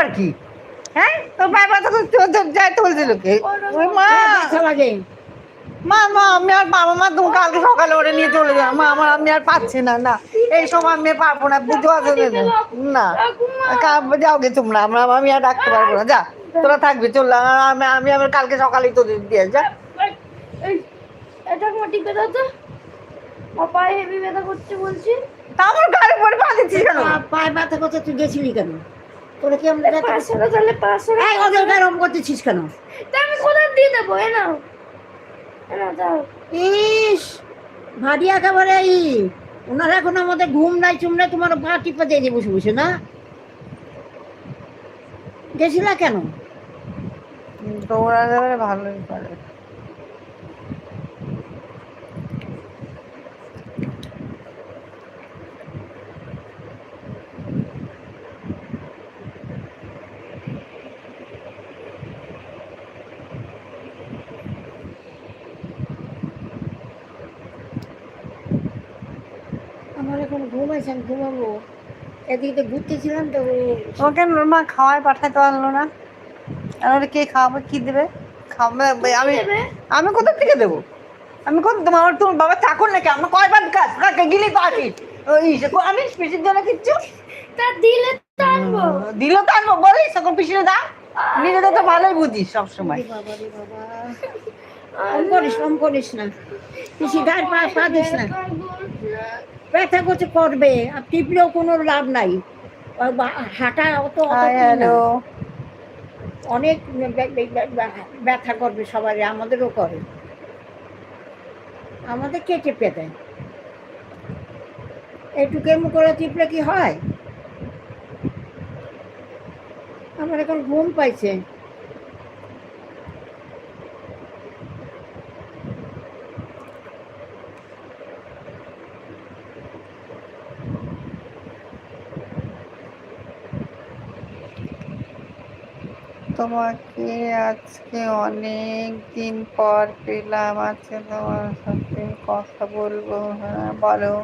আবার কি? হ্যাঁ? তোর পায়ে ব্যথা করতে যাইতে বলছিল কে? ওই মা! লাগে মা মা আমি আর বাবা মা তুমি কালকে সকালে ওরে নিয়ে চলে যাও। মা আমার আমি আর পাচ্ছি না না। এই সময় আমি পারব না বুঝতে পারছ না? না। কা- যাও গে তোমরা আমরা আমি আর রাখতে পারব না। যা তোরা থাকবি চল আমি আমি আবার কালকে সকালেই তোদের দিয়ে যা। এই, এটা আমার টিপে দাও তো আমার পায়ে হেভি ব্যথা করছে বলছি। তা আমার গাড়ি পরে পা দিচ্ছিস কেন পায়ে ব্যথা করতে তুই গেছিলি কেন? তোরা কি আমরা পাঁচশো তাহলে পাঁচশো এই ওদের এরকম করতেছিস কেন? তা আমি কোথায় দিয়ে দেবো? এ নাও। এ নাও দাও। ইস ভারী একেবারে ই ওনার এখন আমাদের ঘুম নাই চুম নাই তোমার পা টিপে দিয়ে দিয়ে বসে বসে না? গেছিলা কেন? দৌড়া যাবে ভালোই পারে আমার এখন ঘুম আছে আমি ঘুমাবো। এদিকে তো ঘুরতেছিলাম তো তোমাকে মা খাওয়ায় পাঠাতে পারল না। আর কে খাওয়াবে কি দেবে? খাওয়াবে আমি আমি কোথা থেকে দেবো? আমি কোথা দেবো আমার তোমার বাবা চাকর নাকি? আমার কয়বার কাজ? কাকে গিলি তো আসি ওই আমি পিসির জন্য কিচ্ছু? তা দিলে তো আনব। দিল তো আনব বলিস তখন পিসিরে দাও নিজেদের তো ভালোই বুঝিস সবসময়। বাবা রে বাবা। করিস কম করিস না। পিসি গায়ের পা পা দিস না। ব্যথা করছে করবে। আর টিপলেও কোনো লাভ নাই। হাঁটা অত অনেক ব্যথা করবে সবারই আমাদেরও করে। আমাদের কে টিপে দেয়? একটু কেমন করে টিপলে কি হয়? আমার এখন ঘুম পাইছে। তোমাকে আজকে অনেক দিন পর পেলাম, আজকে তোমার সাথে কথা বলব। হ্যাঁ বলো।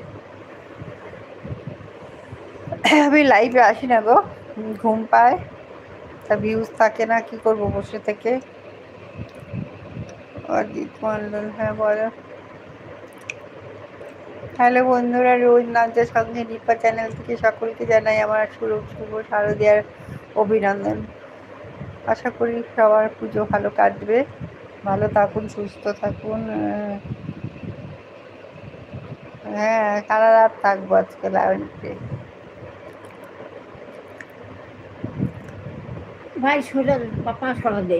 আমি লাইভে আসি না গো। ঘুম পায়। তা ভিউজ থাকে না, কি করব বসে থেকে? অজিত মন্ডল হ্যাঁ বলো। হ্যালো বন্ধুরা রোজ নাচের সঙ্গে নিপা চ্যানেল থেকে সকলকে জানাই আমার শুভ শুভ শারদীয়ার অভিনন্দন। আশা করি সবার পুজো ভালো কাটবে। ভালো থাকুন সুস্থ থাকুন। হ্যাঁ সারা রাত থাকব আজকে লাইভে ভাই সোজা পা সরা দে।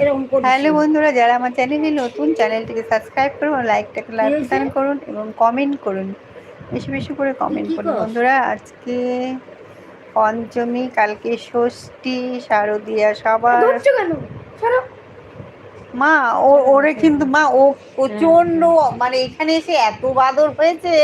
এরকম করে হ্যালো বন্ধুরা যারা আমার চ্যানেলে নতুন চ্যানেলটিকে সাবস্ক্রাইব করুন লাইকটাকে লাইক? করুন এবং কমেন্ট করুন। বেশি বেশি করে কমেন্ট করুন। বন্ধুরা আজকে পঞ্চমী কালকে ষষ্ঠী শারদিয়া সবার। মা ওরে কিন্তু মা ও প্রচণ্ড মানে এখানে এসে এত বাদর হয়েছে।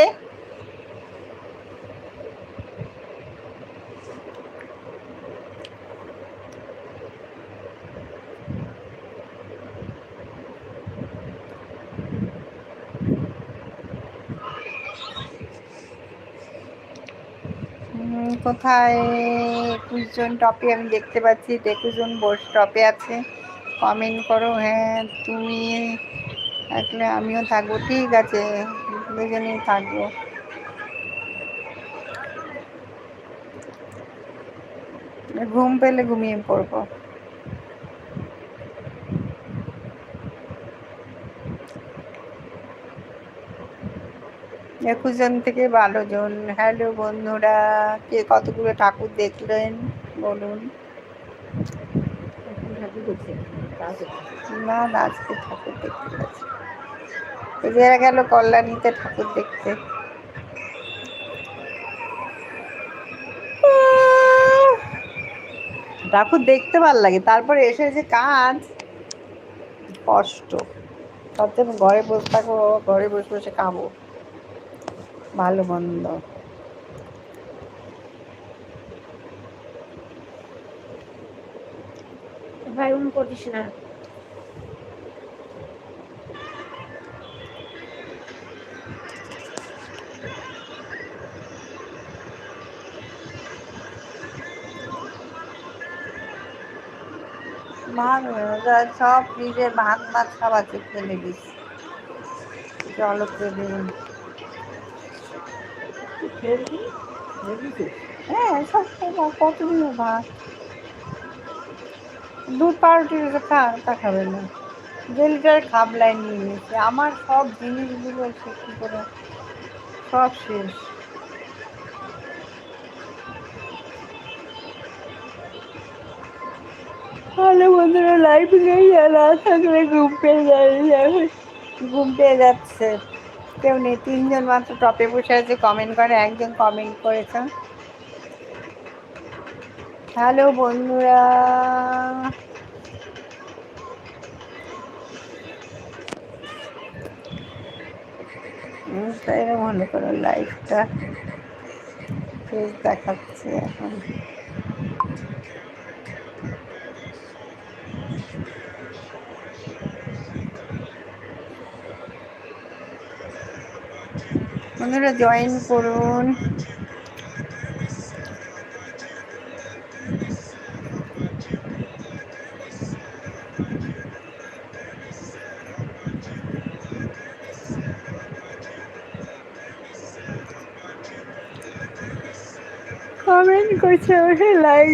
কোথায়? একুশ জন টপে আমি দেখতে পাচ্ছি একুশ জন বস টপে আছে। কমেন্ট করো হ্যাঁ তুমি থাকলে আমিও থাকব। ঠিক আছে, দুজনেই থাকব। ঘুম পেলে ঘুমিয়ে পড়ব। একুশ জন থেকে বারো জন হ্যালো বন্ধুরা কে কতগুলো ঠাকুর দেখলেন? বলুন। না না আজকে ঠাকুর দেখতে গেছে। এরা গেল কল্যাণীতে ঠাকুর দেখতে। ঠাকুর দেখতে ভালো লাগে। তারপরে এসে যে কাজ কষ্ট। তার জন্য ঘরে বসে থাকব ঘরে বসে বসে খাব। ভালো মন্দ। ভাই ওম করিস না? সব ফ্রিজে ভাত ভাত আছে ফেলে দিস। জল দেবেন হ্যাঁ সব খাব, কতদিন ভাত দুধ পাউরুটি রেখে খা তা খাবে না যে লিটার খাবলাই নিয়ে নিয়েছে আমার সব জিনিসগুলো সে কী করে সব শেষ তাহলে বন্ধুরা আর না থাকলে ঘুম পেয়ে যাবে ঘুম পেয়ে যাচ্ছে কেউ নেই, তিনজন মাত্র টপে বসে আছে কমেন্ট করে, একজন কমেন্ট করেছে। হ্যালো বন্ধুরা। মনে করো লাইফটা ফেস দেখাচ্ছে এখন। বন্ধুরা জয়েন করুন। কমেন্ট করছে লাইক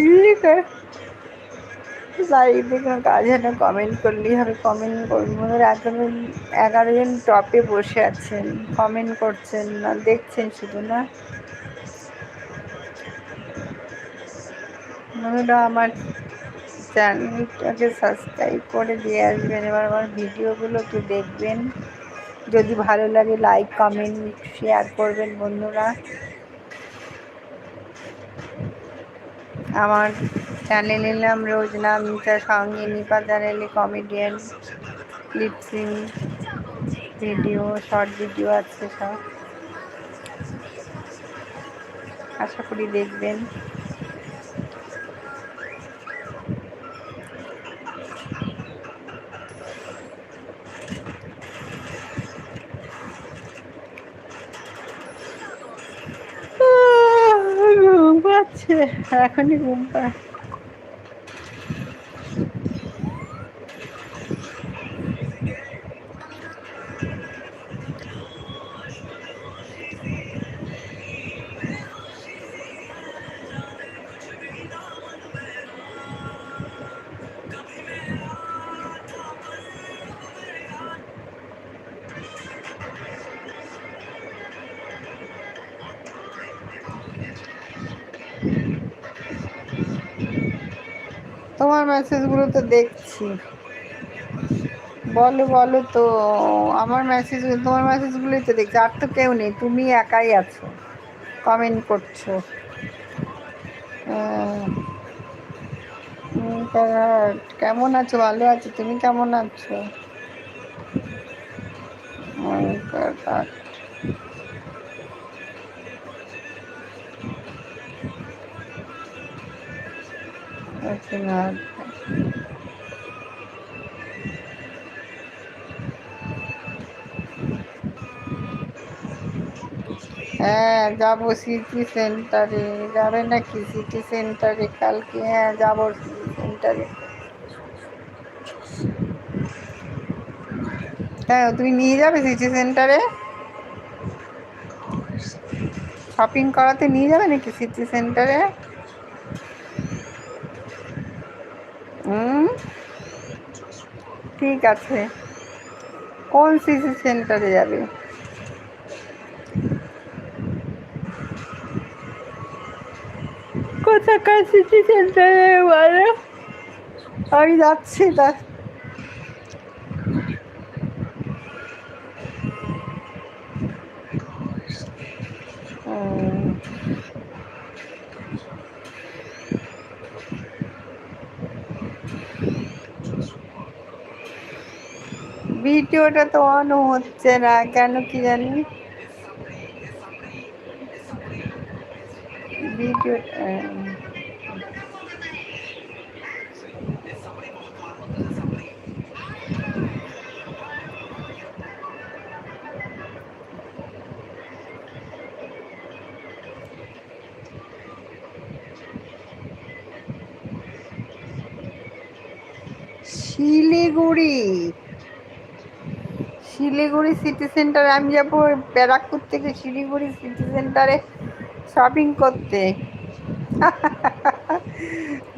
লিখে লাইক কাজ হয় না কমেন্ট করলেই হবে কমেন্ট বন্ধুরা এগারো জন টপে বসে আছেন কমেন্ট করছেন না, দেখছেন শুধু না। বন্ধুরা আমার চ্যানেলটাকে সাবস্ক্রাইব করে দিয়ে আসবেন, এবার আমার ভিডিওগুলো একটু দেখবেন। যদি ভালো লাগে লাইক কমেন্ট শেয়ার করবেন বন্ধুরা। আমার চ্যানেলের নিলাম রোজ নাম মিতার সঙ্গে, নিপা চ্যানেলে comedian lip sync video short video আছে সব। আশা করি দেখবেন। এখনই ঘুম পা তোমার মেসেজগুলো তো দেখছি। বলো বলো তো, আমার মেসেজ তোমার মেসেজগুলোই তো দেখছি। আর তো কেউ নেই, তুমি একাই আছো কমেন্ট করছ। কেমন আছো? ভালো আছো? তুমি কেমন আছো? God. হ্যাঁ যাব সিটি সেন্টারে যাবে নাকি সিটি সেন্টারে কালকে হ্যাঁ যাব সিটি সেন্টারে হ্যাঁ তুমি নিয়ে যাবে সিটি সেন্টারে শপিং করাতে নিয়ে যাবে নাকি সিটি সেন্টারে হুম? ঠিক আছে। কোন সিসি সেন্টারে যাবে? কোথাকার সিসি সেন্টারে আমি যাচ্ছি তা ভিডিওটা তো অন হচ্ছে না কেন কি জানি? ভিডিও শিলিগুড়ি। শিলিগুড়ি সিটি সেন্টারে আমি যাব ব্যারাকপুর থেকে শিলিগুড়ি সিটি সেন্টারে শপিং করতে।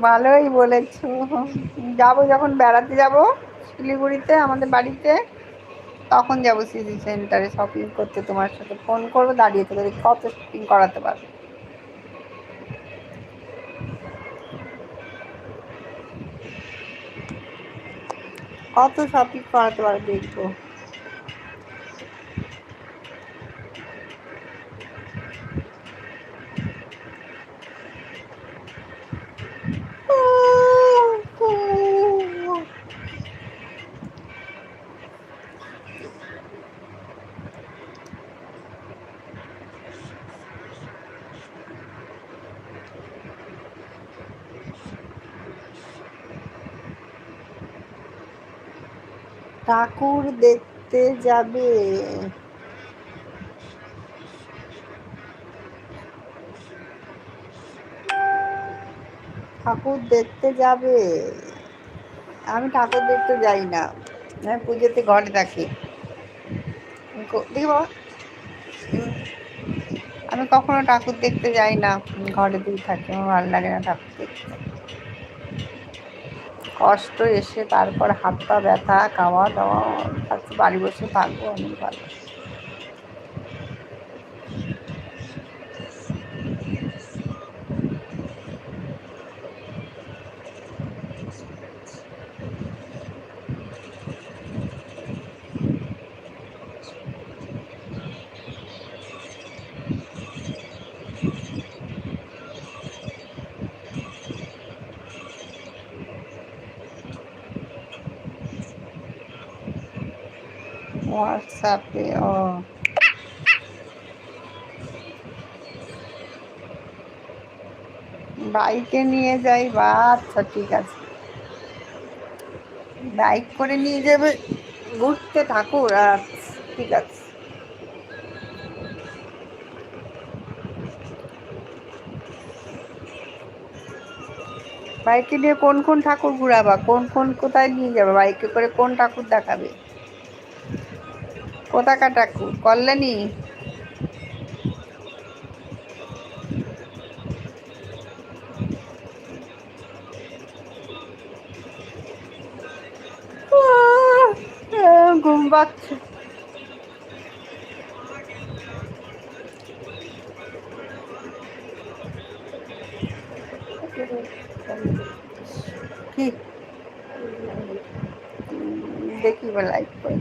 ভালোই বলেছ। যাব যখন বেড়াতে যাব শিলিগুড়িতে, আমাদের বাড়িতে, তখন যাব সিটি সেন্টারে শপিং করতে। তোমার সাথে ফোন করব, দাঁড়িয়ে থেকে দেখি কত শপিং করাতে পারবে। কত শপিং করাতে পারবে দেখব। ঠাকুর দেখতে যাবে। ঠাকুর দেখতে যাবে। আমি ঠাকুর দেখতে যাই না। আমি পুজোতে ঘরে থাকি দেখি আমি কখনো ঠাকুর দেখতে যাই না। ঘরে দিয়ে থাকি, আমার ভালো লাগে না ঠাকুর দেখতে। কষ্ট এসে তারপর হাত পা ব্যথা খাওয়া দাওয়া বাড়ি বসে থাকব অনেক ভালো। হোয়াটসঅ্যাপে ও। বাইকে নিয়ে যাই, বা আচ্ছা ঠিক আছে। বাইক করে নিয়ে যাবে, ঘুরতে ঠাকুর আচ্ছা ঠিক আছে। বাইকে নিয়ে কোন কোন ঠাকুর ঘুরাবা? কোন কোন কোথায় নিয়ে যাবে? বাইকে করে কোন ঠাকুর দেখাবে? কোথাকার ঠাকুর কল্যাণী ঘুম পাচ্ছে। কি? দেখি লাইক করে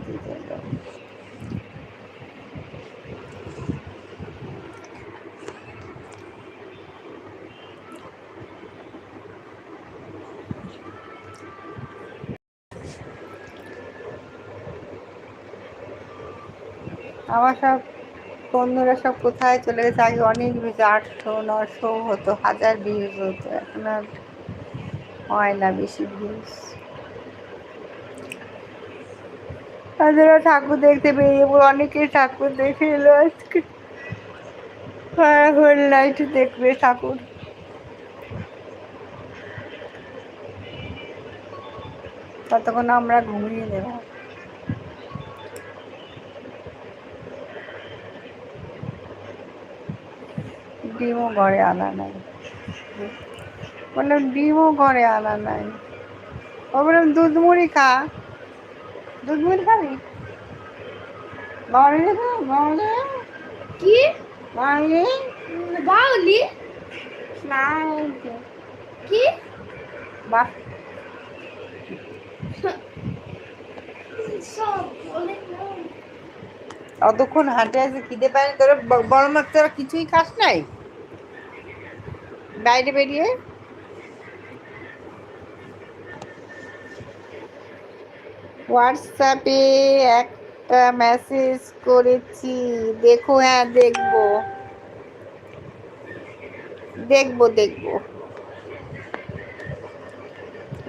আমার সব বন্ধুরা সব কোথায় চলে গেছে? আগে অনেক ভিউজ আটশো নশো হতো, হাজার ভিউজ হতো। এখন আর হয় না বেশি ভিউজ তাদেরও ঠাকুর দেখতে বেরিয়ে অনেকে ঠাকুর দেখে এলো আজকে। হোল নাইট দেখবে ঠাকুর। ততক্ষণ আমরা ঘুমিয়ে দেবো ডিমও ঘরে আনা নাই। বললাম ডিমও ঘরে আনা নাই। ও বললাম দুধ মুড়ি খা। দুধ মুড়ি খাবি? খা বাড়ি কি? বাউলি? না কি? বাহ। অতক্ষণ হাঁটে আছে খিদে পায় না তোরা বড় মাছ তোরা কিছুই খাস নাই? বাইরে বেরিয়ে হোয়াটসঅ্যাপে একটা মেসেজ করেছি। দেখো হ্যাঁ দেখব। দেখব দেখব।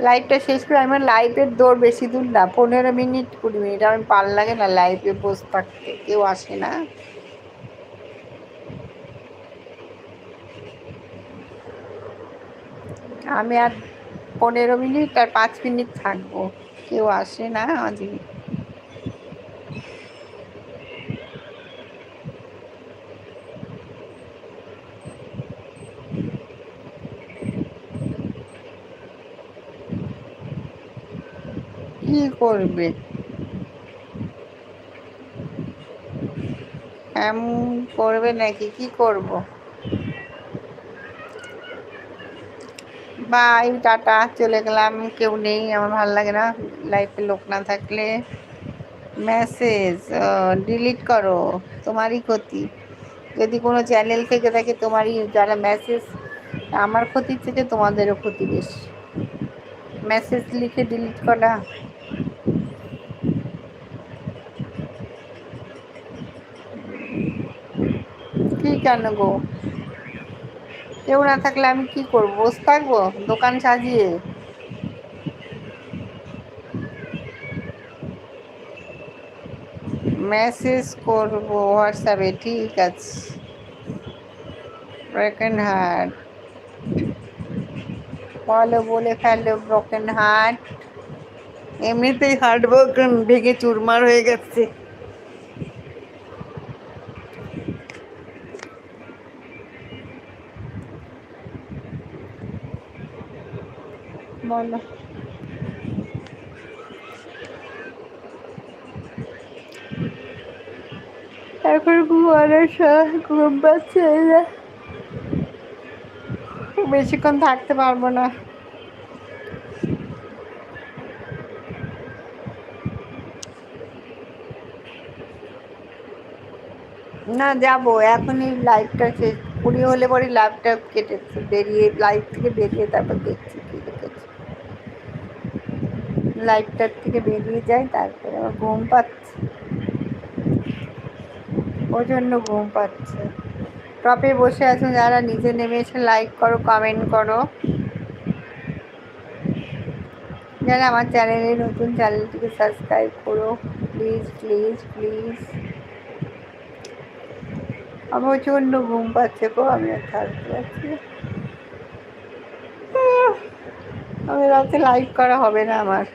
লাইভটা শেষ করে আমার লাইভের দৌড় বেশি দূর না, পনেরো মিনিট কুড়ি মিনিট। আমি পার লাগে না লাইভে বসে থাকতে, কেউ আসে না। আমি আর পনেরো মিনিট আর পাঁচ মিনিট থাকব। কেউ আসে না আজকে কি করবে? এমন করবে নাকি? কি করব? বাই টাটা, চলে গেলাম। কেউ নেই, আমার ভালো লাগে না। লাইফে লোক না থাকলে। মেসেজ ডিলিট করো, তোমারই ক্ষতি। যদি কোনো চ্যানেল থেকে থাকে, তোমারই যারা মেসেজ আমার ক্ষতির থেকে তোমাদেরও ক্ষতি বেশি। মেসেজ লিখে ডিলিট করা। কি কেন গো? কেউ না থাকলে আমি কি করব? বসে থাকব? দোকান সাজিয়ে? মেসেজ করব হোয়াটসঅ্যাপে ঠিক আছে। ব্রোকেন হার্ট বলো, বলে ফেলো ব্রোকেন হার্ট এমনিতেই হার্ট ব্রোকেন ভেঙে চুরমার হয়ে গেছে। বলো এখন ঘুমানোর সময় ঘুম পাচ্ছে বেশিক্ষণ থাকতে পারব না। না, যাব। এখনই লাইভটা শেষ। কুড়ি হলে পরে লাইভটা কেটেছে বেরিয়ে লাইভ থেকে বেরিয়ে তারপর দেখছি লাইভটার থেকে বেরিয়ে যাই তারপরে আমার ঘুম পাচ্ছে। প্রচণ্ড ঘুম পাচ্ছে। টপে বসে আছো যারা নিচে নেমে এসে লাইক করো কমেন্ট করো। যারা আমার চ্যানেলে নতুন চ্যানেলটিকে সাবস্ক্রাইব করো প্লিজ প্লিজ প্লিজ আমার প্রচণ্ড ঘুম পাচ্ছে গো, আমি আর থাকতে পারছি আমি রাতে লাইভ করা হবে না আমার।